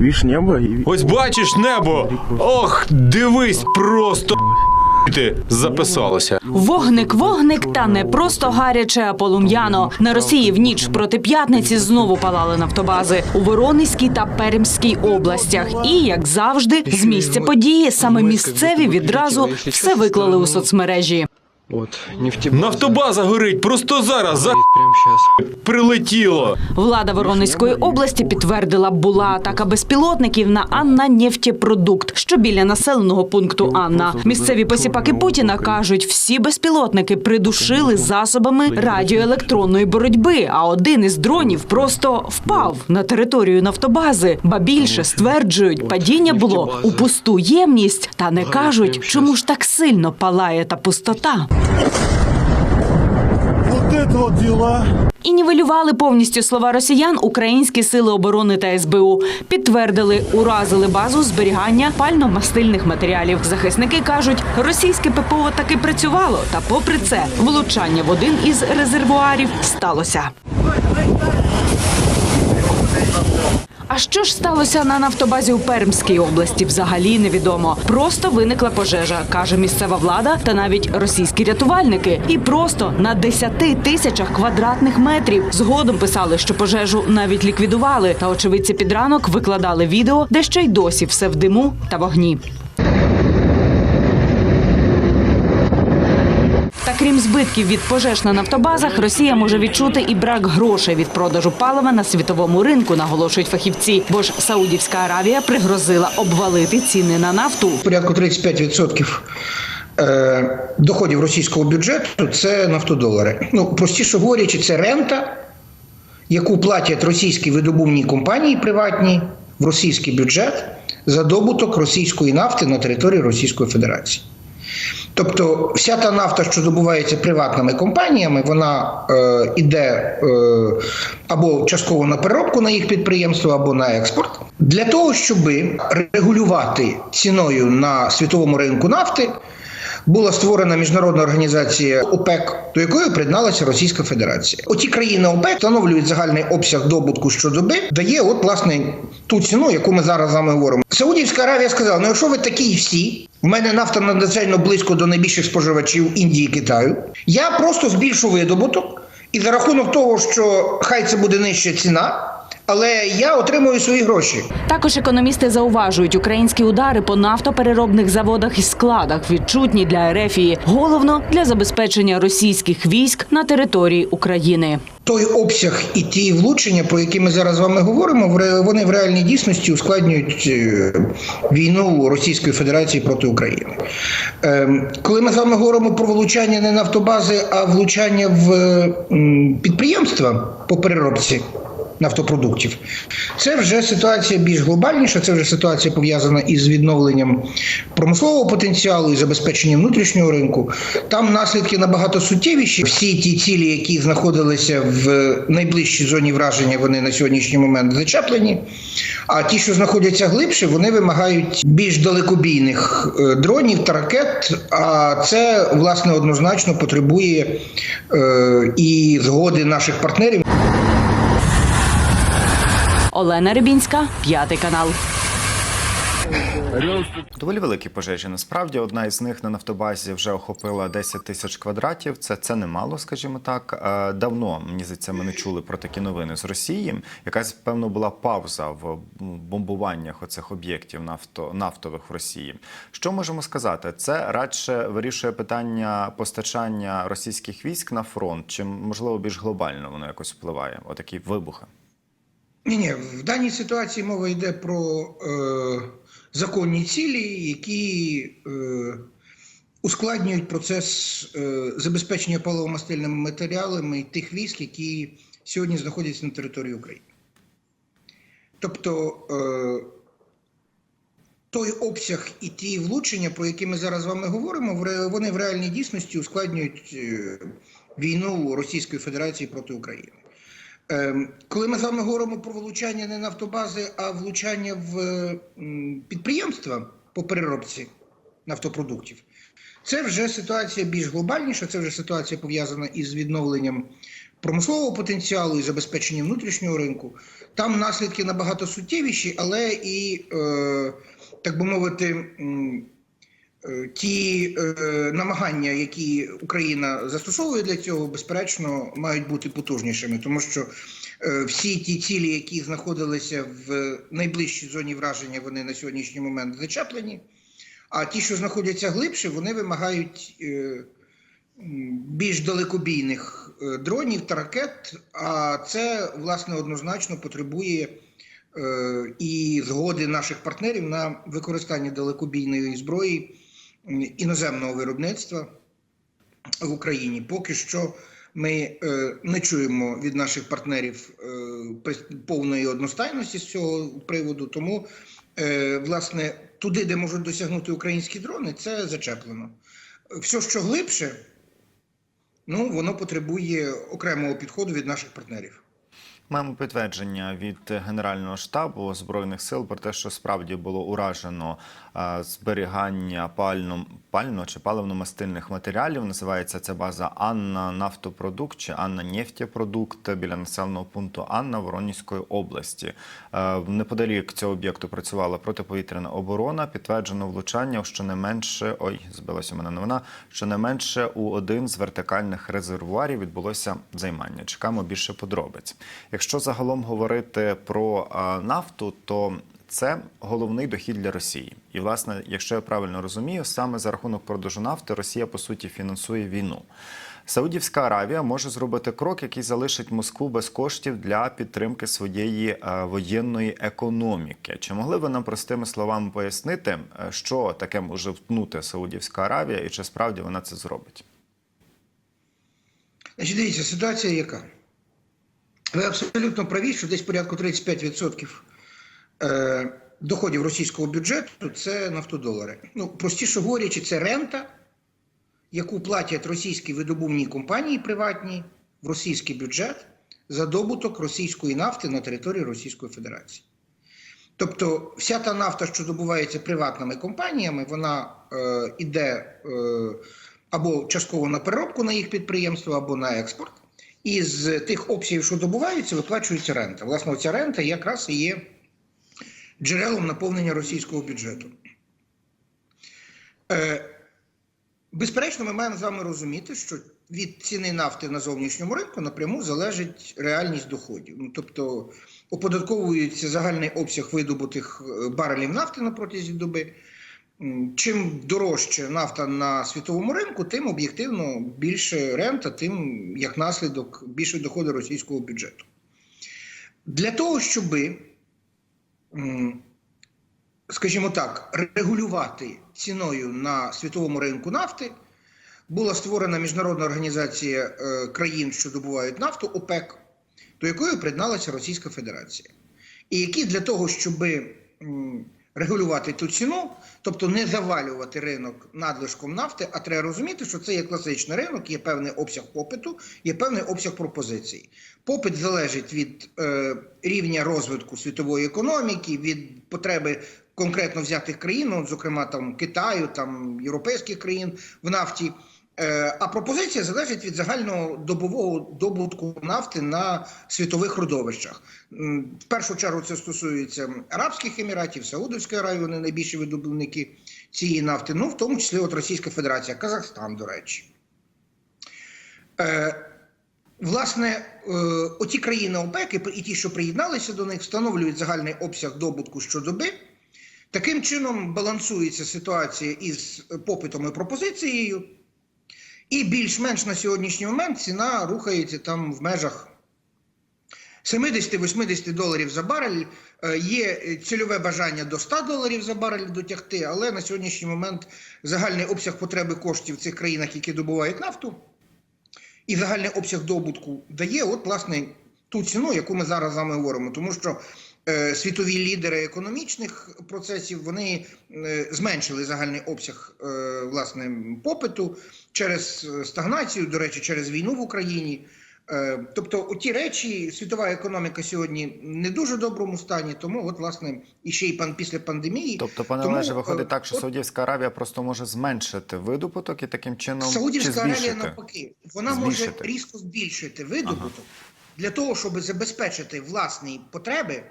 Видишь небо и Ось бачиш небо. Ох, дивись, просто ти записалося. Вогник, вогник, та не просто гаряче, а полум'яно. На Росії в ніч проти п'ятниці знову палали нафтобази у Воронезькій та Пермській областях. І як завжди, з місця події саме місцеві відразу все виклали у соцмережі. Вот нефтебаза. Нафтобаза горить просто зараз за Прямо сейчас. прилетіло. Влада Воронезької області підтвердила, була атака безпілотників на Анна Нефтєпродукт, що біля населеного пункту Анна. Місцеві посіпаки Путіна кажуть, всі безпілотники придушили засобами радіоелектронної боротьби. А один із дронів просто впав на територію нафтобази. Ба більше стверджують, падіння було у пусту ємність, та не кажуть, чому ж так сильно палає та пустота. Вот это вот дела. І нівелювали повністю слова росіян українські сили оборони та СБУ. Підтвердили, уразили базу зберігання пально-мастильних матеріалів. Захисники кажуть, російське ППО таки працювало, та попри це влучання в один із резервуарів сталося. А що ж сталося на нафтобазі у Пермській області? Взагалі невідомо. Просто виникла пожежа, каже місцева влада та навіть російські рятувальники. І просто на 10 тисячах квадратних метрів. Згодом писали, що пожежу навіть ліквідували. Та очевидці під ранок викладали відео, де ще й досі все в диму та вогні. Та крім збитків від пожеж на нафтобазах, Росія може відчути і брак грошей від продажу палива на світовому ринку, наголошують фахівці. Бо ж Саудівська Аравія пригрозила обвалити ціни на нафту. порядку 35% е, доходів російського бюджету це нафтодолари. Ну, простіше говорячи, це рента, яку платять російські видобувні компанії приватні в російський бюджет за добуток російської нафти на території Російської Федерації. Тобто вся та нафта, що добувається приватними компаніями, вона е, іде е, або частково на переробку на їх підприємство, або на експорт. Для того, щоб регулювати ціною на світовому ринку нафти, була створена міжнародна організація ОПЕК, до якої приєдналася Російська Федерація. Оті країни ОПЕК встановлюють загальний обсяг добутку щодоби, дає от власне ту ціну, яку ми зараз з вами говоримо. Саудівська Аравія сказала: ну якщо ви такі всі, в мене нафта надзвичайно близько до найбільших споживачів Індії і Китаю. Я просто збільшу видобуток, і за рахунок того, що хай це буде нижча ціна, але я отримую свої гроші. Також економісти зауважують, українські удари по нафтопереробних заводах і складах відчутні для Ерефії, головно для забезпечення російських військ на території України. Той обсяг і ті влучення, про які ми зараз з вами говоримо, вони в реальній дійсності ускладнюють е, війну Російської Федерації проти України. Ем, Коли ми з вами говоримо про влучання не нафтобази, а влучання в підприємства по переробці нафтопродуктів, це вже ситуація більш глобальніша. Це вже ситуація пов'язана із відновленням промислового потенціалу і забезпеченням внутрішнього ринку. Там наслідки набагато суттєвіші. Всі ті цілі, які знаходилися в найближчій зоні враження, вони на сьогоднішній момент зачеплені. А ті, що знаходяться глибше, вони вимагають більш далекобійних е, дронів та ракет. А це власне однозначно потребує е, і згоди наших партнерів. Олена Рибінська, п'ятий канал. Доволі великі пожежі. Насправді одна із них на нафтобазі вже охопила 10 тисяч квадратів. Це, це немало, скажімо так. Е, Давно мені здається, ми не чули про такі новини з Росії. Якась певно була пауза в бомбуваннях оцих об'єктів нафто, нафтових в Росії. Що можемо сказати? Це радше вирішує питання постачання російських військ на фронт, чи можливо більш глобально воно якось впливає? Отакі вибухи. Ні, ні, в даній ситуації мова йде про е, законні цілі, які е, ускладнюють процес е, забезпечення паливомастильними матеріалами тих військ, які сьогодні знаходяться на території України. Тобто е, той обсяг і ті влучення, про які ми зараз з вами говоримо, вони в реальній дійсності ускладнюють е, війну Російської Федерації проти України. Ем, Коли ми з вами говоримо про влучання не нафтобази, а влучання в підприємства по переробці нафтопродуктів, це вже ситуація більш глобальніша, це вже ситуація пов'язана із відновленням промислового потенціалу і забезпечення внутрішнього ринку. Там наслідки набагато суттєвіші, але і, е, так би мовити, е, ті е, намагання, які Україна застосовує для цього, безперечно, мають бути потужнішими, тому що е, всі ті цілі, які знаходилися в найближчій зоні враження, вони на сьогоднішній момент зачеплені. А ті, що знаходяться глибше, вони вимагають е, більш далекобійних е, дронів та ракет. А це власне однозначно потребує е, і згоди наших партнерів на використання далекобійної зброї іноземного виробництва в Україні. Поки що ми е, не чуємо від наших партнерів е, повної одностайності з цього приводу. Тому, е, власне, туди, де можуть досягнути українські дрони, це зачеплено. Все, що глибше, ну воно потребує окремого підходу від наших партнерів. Маємо підтвердження від Генерального штабу збройних сил про те, що справді було уражено е, зберігання пально, пально чи паливно-мастильних матеріалів. Називається ця база Анна Нафтопродукт чи Анна Нефтєпродукт біля населеного пункту Анна Воронізької області. Е, Неподалік цього об'єкту працювала протиповітряна оборона. Підтверджено влучання щонайменше ой, збилася мене новина. Щонайменше у один з вертикальних резервуарів відбулося займання. Чекаємо більше подробиць. Якщо загалом говорити про нафту, то це головний дохід для Росії. І, власне, якщо я правильно розумію, саме за рахунок продажу нафти Росія по суті фінансує війну. Саудівська Аравія може зробити крок, який залишить Москву без коштів для підтримки своєї е, воєнної економіки. Чи могли ви нам простими словами пояснити, е, що таке може втнути Саудівська Аравія, і чи справді вона це зробить? Дивіться, ситуація яка? Ви абсолютно праві, що десь порядку 35% е, доходів російського бюджету це нафтодолари. Ну, простіше говорячи, це рента, яку платять російські видобувні компанії приватні в російський бюджет за добуток російської нафти на території Російської Федерації. Тобто, вся та нафта, що добувається приватними компаніями, вона е, іде е, або частково на переробку на їх підприємства, або на експорт. І з тих обсягів, що добуваються, виплачується рента. Власне, ця рента якраз і є джерелом наповнення російського бюджету. Е, безперечно, ми маємо з вами розуміти, що від ціни нафти на зовнішньому ринку напряму залежить реальність доходів. Ну, тобто оподатковується загальний обсяг видобутих е, барелів нафти на протязі доби. Чим дорожче нафта на світовому ринку, тим об'єктивно більше рента, тим як наслідок більше доходи російського бюджету. Для того, щоб, скажімо так, регулювати ціною на світовому ринку нафти, була створена міжнародна організація е, країн, що добувають нафту ОПЕК, до якої приєдналася Російська Федерація. І які для того, щоб м, регулювати ту ціну, тобто не завалювати ринок надлишком нафти, а треба розуміти, що це є класичний ринок, є певний обсяг попиту, є певний обсяг пропозицій. Попит залежить від е, рівня розвитку світової економіки, від потреби конкретно взятих країн, зокрема там Китаю, там європейських країн в нафті. Е, А пропозиція залежить від загального добового добутку нафти на світових родовищах. В першу чергу це стосується Арабських Еміратів, Саудовської Аравії, вони найбільші видобувники цієї нафти, ну в тому числі от Російська Федерація, Казахстан, до речі. Е, Власне, е, оті країни ОПЕК і ті, що приєдналися до них, встановлюють загальний обсяг добутку щодоби. Таким чином балансується ситуація із попитом і пропозицією. І більш-менш на сьогоднішній момент ціна рухається там в межах 70-80 доларів за барель. Е, Є цільове бажання до 100 доларів за барель дотягти, але на сьогоднішній момент загальний обсяг потреби коштів в цих країнах, які добувають нафту, і загальний обсяг добутку дає, от, власне, ту ціну, яку ми зараз з вами говоримо. Тому що світові лідери економічних процесів вони е, зменшили загальний обсяг е, власне попиту через е, стагнацію, до речі, через війну в Україні. Е, Тобто, у ті речі, світова економіка сьогодні не дуже доброму стані, тому от, власне, і ще й пан після пандемії. Тобто, пане Тому, Олеже, е, виходить так, що от Саудівська Аравія просто може зменшити видобуток і таким чином чи Саудівська Аравія навпаки, вона Збільшити. може різко збільшити видобуток для того, щоб забезпечити власні потреби